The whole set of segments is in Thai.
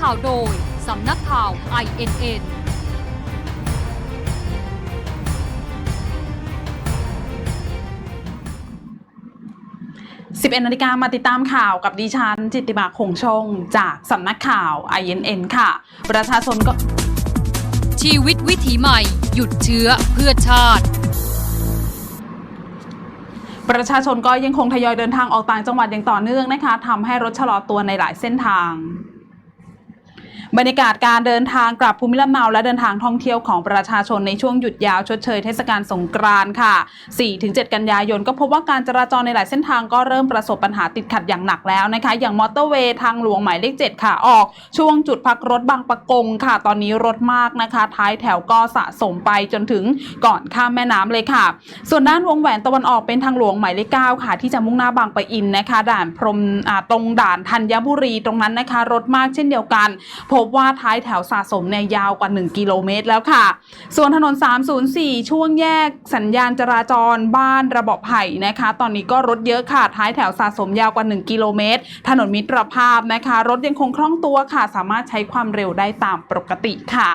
ข่าวโดย สำนักข่าว INN 11นาฬิกามาติดตามข่าวกับดิฉัน จิตติมาคงชง จากสำนักข่าว INN ค่ะ ประชาชนก็ ชีวิตวิถีใหม่ หยุดเชื้อเพื่อชาติประชาชนก็ยังคงทยอยเดินทางออกต่างจังหวัดอย่างต่อเนื่องนะคะทำให้รถชะลอตัวในหลายเส้นทาง บรรยากาศการเดินทางกลับภูมิลำเนาและเดินทางท่องเที่ยวของประชาชนในช่วงหยุดยาวชดเชยเทศกาลสงกรานต์ค่ะ 4-7 กันยายนก็พบว่าการจราจรในหลายเส้นทางก็เริ่มประสบปัญหาติดขัดอย่างหนักแล้วนะคะ อย่างมอเตอร์เวย์ทางหลวงหมายเลข 7 ค่ะออก ช่วงจุดพักรถบางปะกงค่ะ ตอนนี้รถมากนะคะ ท้ายแถวก็สะสมไปจนถึงก่อนข้ามแม่น้ำเลยค่ะ ส่วนด้านวงแหวนตะวันออกเป็นทางหลวงหมายเลข 9 ค่ะ ที่จะมุ่งหน้าบางปะอินนะคะ ด่านพรมตรงด่านธัญบุรีตรงนั้นนะคะ รถมากเช่นเดียวกันพบว่าท้ายแถวสะสมเนี่ยยาวกว่า 1 กิโลเมตรแล้วค่ะ ส่วนถนน 304 ช่วงแยกสัญญาณจราจรบ้านระเบไผ่นะคะ ตอนนี้ก็รถเยอะค่ะ ท้ายแถวสะสมยาวกว่า 1 กิโลเมตร ถนนมิตรภาพนะคะ รถยังคงคล่องตัวค่ะ สามารถใช้ความเร็วได้ตามปกติค่ะ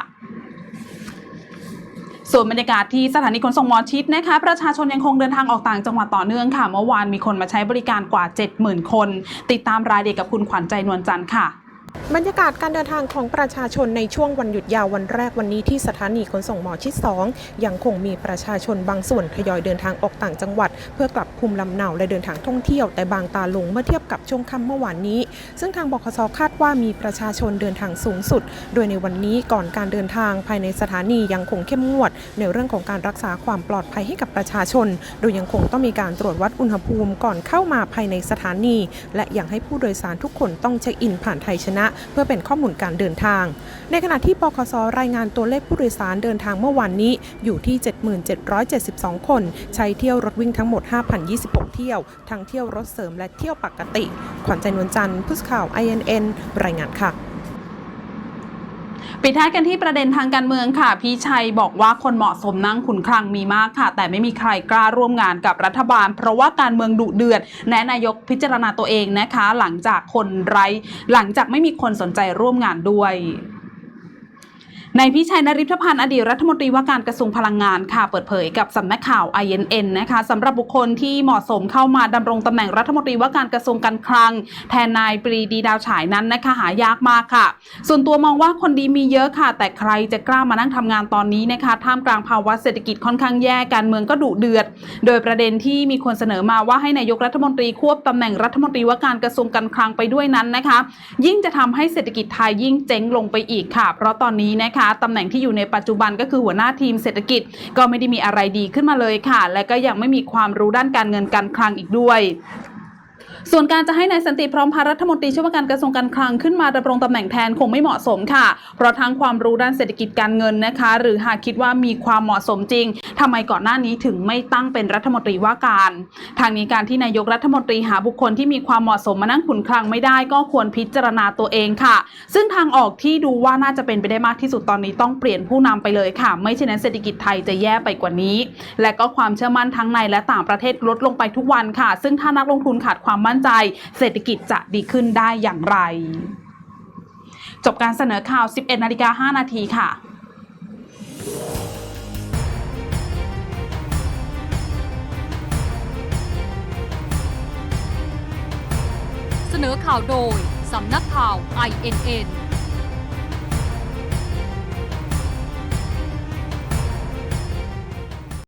ส่วนบรรยากาศที่สถานีขนส่งหมอชิดนะคะ ประชาชนยังคงเดินทางออกต่างจังหวัดต่อเนื่องค่ะ เมื่อวานมีคนมาใช้บริการกว่า 70,000 คน ติดตามรายละเอียดกับคุณขวัญใจนวลจันทร์ค่ะ บรรยากาศการเดินทางของประชาชนในช่วงวันหยุดยาววันแรกวันนี้ที่สถานีขนส่งหมอชิด 2 ยังคงมีประชาชนบางส่วนทยอยเดินทางออกต่างจังหวัด เพื่อกลับภูมิลำเนาและเดินทางท่องเที่ยวแต่บางตาลงเมื่อเทียบกับช่วงค่ำเมื่อวานนี้ ซึ่งทางบคสคาดว่ามีประชาชนเดินทางสูงสุด โดยในวันนี้ก่อนการเดินทางภายในสถานียังคงเข้มงวด ในเรื่องของการรักษาความปลอดภัยให้กับประชาชน โดยยังคงต้องมีการตรวจวัดอุณหภูมิก่อนเข้ามาภายในสถานี และยังให้ผู้โดยสารทุกคนต้องเช็คอินผ่านไทยชนะนะเพื่อเป็นข้อมูลการเดินทาง ในขณะที่ปคสรายงานตัวเลขผู้โดยสารเดินทางเมื่อวานนี้อยู่ที่7772 คน ใช้เที่ยวรถวิ่งทั้งหมด 5,026 เที่ยว ทั้งเที่ยวรถเสริมและเที่ยวปกติ ขวัญใจนวลจันทร์ผู้สื่อข่าว INN รายงานค่ะ ปิดท้ายกันที่ประเด็นทางการเมืองค่ะ พี่ชัยบอกว่าคนเหมาะสมนั่งขุนคลังมีมากค่ะ แต่ไม่มีใครกล้าร่วมงานกับรัฐบาล เพราะว่าการเมืองดุเดือดแนะนายกพิจารณาตัวเองนะคะ หลังจากคนไร้ หลังจากไม่มีคนสนใจร่วมงานด้วย นายพิชัยนริพพันธ์อดีตรัฐมนตรีว่าการกระทรวงพลังงานค่ะเปิดเผยกับสำนักข่าว INN นะคะสำหรับบุคคลที่เหมาะสมเข้ามาดำรงตำแหน่งรัฐมนตรีว่าการกระทรวงการคลัง แทนนายปรีดีดาวฉายนั้นนะคะหายากมากค่ะ ส่วนตัวมองว่าคนดีมีเยอะค่ะ แต่ใครจะกล้ามานั่งทำงานตอนนี้นะคะท่ามกลางภาวะเศรษฐกิจค่อนข้างแย่การเมืองก็ดุเดือด โดยประเด็นที่มีคนเสนอมาว่าให้นายกรัฐมนตรีควบตำแหน่งรัฐมนตรีว่าการกระทรวงการคลังไปด้วยนั้นนะคะ ยิ่งจะทำให้เศรษฐกิจไทยยิ่งเจ๊งลงไปอีกค่ะ เพราะตอนนี้นะคะตำแหน่งที่อยู่ในปัจจุบันก็คือหัวหน้าทีมเศรษฐกิจ ก็ไม่ได้มีอะไรดีขึ้นมาเลยค่ะ และก็ยังไม่มีความรู้ด้านการเงินการคลังอีกด้วย ส่วนการจะให้นายสันติพร้อมพันรัฐมนตรีช่วยว่าการกระทรวงการคลังขึ้นมาดำรงตำแหน่งแทนคงไม่เหมาะสมค่ะ เพราะทั้งความรู้ด้านเศรษฐกิจการเงินนะคะ หรือหากคิดว่ามีความเหมาะสมจริงทำไมก่อนหน้านี้ถึงไม่ตั้งเป็นรัฐมนตรีว่าการ ทางนี้การที่นายกรัฐมนตรีหาบุคคลที่มีความเหมาะสมมานั่งขุนคลังไม่ได้ก็ควรพิจารณาตัวเองค่ะ ซึ่งทางออกที่ดูว่าน่าจะเป็นไปได้มากที่สุดตอนนี้ต้องเปลี่ยนผู้นำไปเลยค่ะ ไม่เช่นนั้นเศรษฐกิจไทยจะแย่ไปกว่านี้ และก็ความเชื่อมั่นทั้งในและต่างประเทศลดลงไปทุกวันค่ะ ซึ่งถ้านักลงทุนขาดความมั่นใจ เศรษฐกิจจะดีขึ้นได้อย่างไร จบการเสนอข่าว 11นาฬิกา5นาทีค่ะเสนอข่าวโดย สำนักข่าว INN